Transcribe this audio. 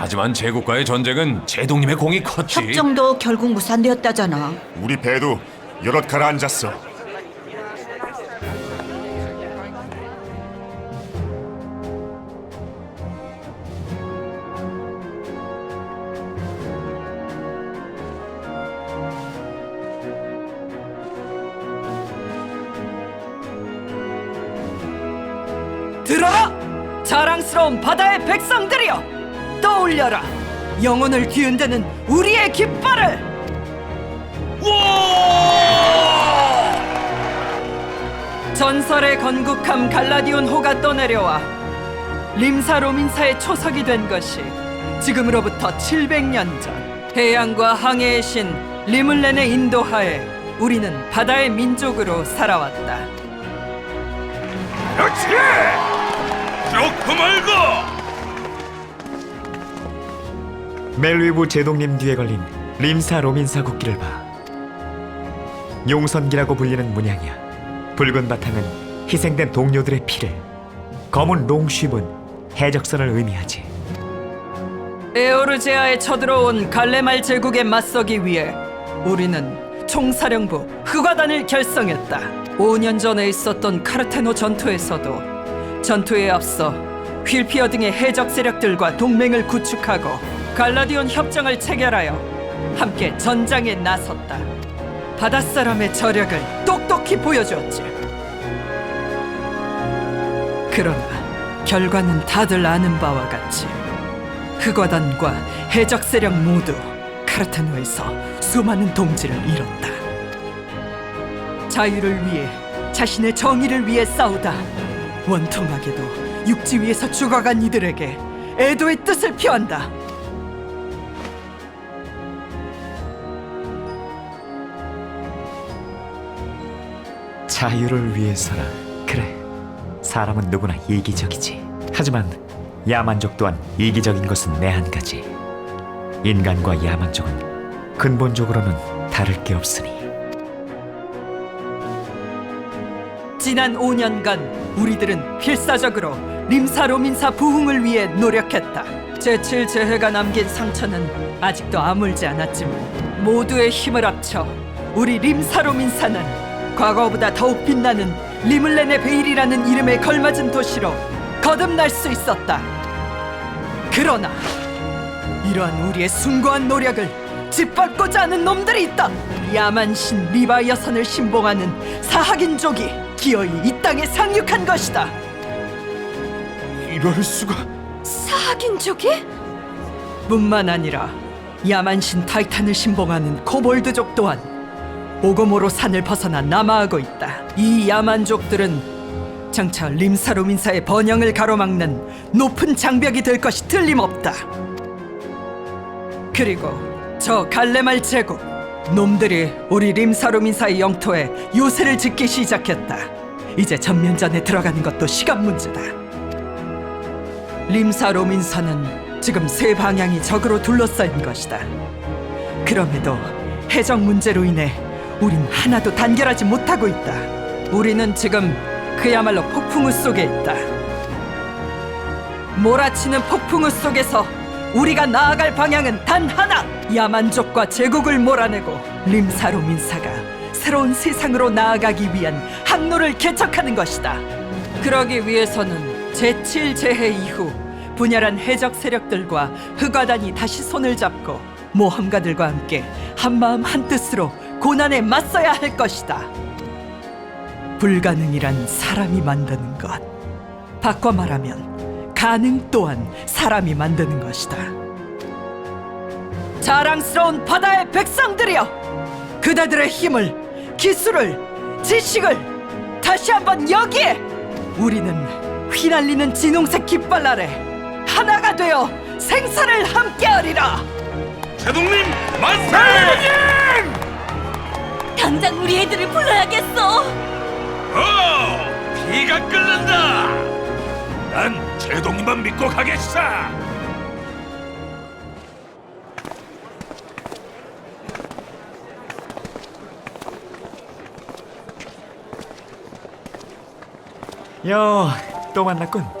하지만 제국과의 전쟁은 제동님의 공이 컸지. 협정도 결국 무산되었다잖아. 우리 배도 여럿 가라앉았어. 들어라! 자랑스러운 바다의 백성들이여! 떠올려라! 영혼을 뒤흔드는 우리의 깃발을! 전설의 건국함 갈라디온 호가 떠내려와 림사 로민사의 초석이 된 것이 지금으로부터 700년 전 해양과 항해의 신 리물렌의 인도하에 우리는 바다의 민족으로 살아왔다. 그렇지. 좋고 말고. 멜위브 제독님 뒤에 걸린 림사 로민사 국기를 봐. 용선기라고 불리는 문양이야. 붉은 바탕은 희생된 동료들의 피를, 검은 롱쉬은 해적선을 의미하지. 에오르제아에 쳐들어온 갈레말 제국에 맞서기 위해 우리는 총사령부 흑화단을 결성했다. 5년 전에 있었던 카르테노 전투에서도 전투에 앞서 휠피어 등의 해적 세력들과 동맹을 구축하고 갈라디온 협정을 체결하여 함께 전장에 나섰다. 바닷사람의 저력을 똑똑히 보여주었지. 그러나 결과는 다들 아는 바와 같이 흑화단과 해적 세력 모두 카르타노에서 수많은 동지를 잃었다. 자유를 위해 자신의 정의를 위해 싸우다 원통하게도 육지 위에서 죽어간 이들에게 애도의 뜻을 표한다. 자유를 위해서라. 그래. 사람은 누구나 이기적이지. 하지만 야만족 또한 이기적인 것은 내 한 가지. 인간과 야만족은 근본적으로는 다를 게 없으니. 지난 5년간 우리들은 필사적으로 림사로민사 부흥을 위해 노력했다. 제7제해가 남긴 상처는 아직도 아물지 않았지만 모두의 힘을 합쳐 우리 림사로민사는 과거보다 더욱 빛나는 리물렌의 베일이라는 이름에 걸맞은 도시로 거듭날 수 있었다. 그러나 이러한 우리의 숭고한 노력을 짓밟고자 하는 놈들이 있다. 야만신 리바이어선을 신봉하는 사학인족이 기어이 이 땅에 상륙한 것이다. 이럴 수가. 사학인족이? 뿐만 아니라 야만신 타이탄을 신봉하는 코볼드족 또한 오고모로 산을 벗어나 남하하고 있다. 이 야만족들은 장차 림사로민사의 번영을 가로막는 높은 장벽이 될 것이 틀림없다. 그리고 저 갈레말 제국 놈들이 우리 림사로민사의 영토에 요새를 짓기 시작했다. 이제 전면전에 들어가는 것도 시간 문제다. 림사로민사는 지금 세 방향이 적으로 둘러싸인 것이다. 그럼에도 해적 문제로 인해 우린 하나도 단결하지 못하고 있다. 우리는 지금 그야말로 폭풍우 속에 있다. 몰아치는 폭풍우 속에서 우리가 나아갈 방향은 단 하나! 야만족과 제국을 몰아내고 림사로 민사가 새로운 세상으로 나아가기 위한 항로를 개척하는 것이다. 그러기 위해서는 제7 재해 이후 분열한 해적 세력들과 흑화단이 다시 손을 잡고 모험가들과 함께 한마음 한뜻으로 고난에 맞서야 할 것이다. 불가능이란 사람이 만드는 것. 바꿔 말하면 가능 또한 사람이 만드는 것이다. 자랑스러운 바다의 백성들이여! 그대들의 힘을, 기술을, 지식을 다시 한번 여기에! 우리는 휘날리는 진홍색 깃발 아래 하나가 되어 생사를 함께하리라! 제동님 만세! 당장 우리 애들을 불러야겠어. 어, 피가 끓는다. 난 제동님만 믿고 가겠어. 여, 또 만났군.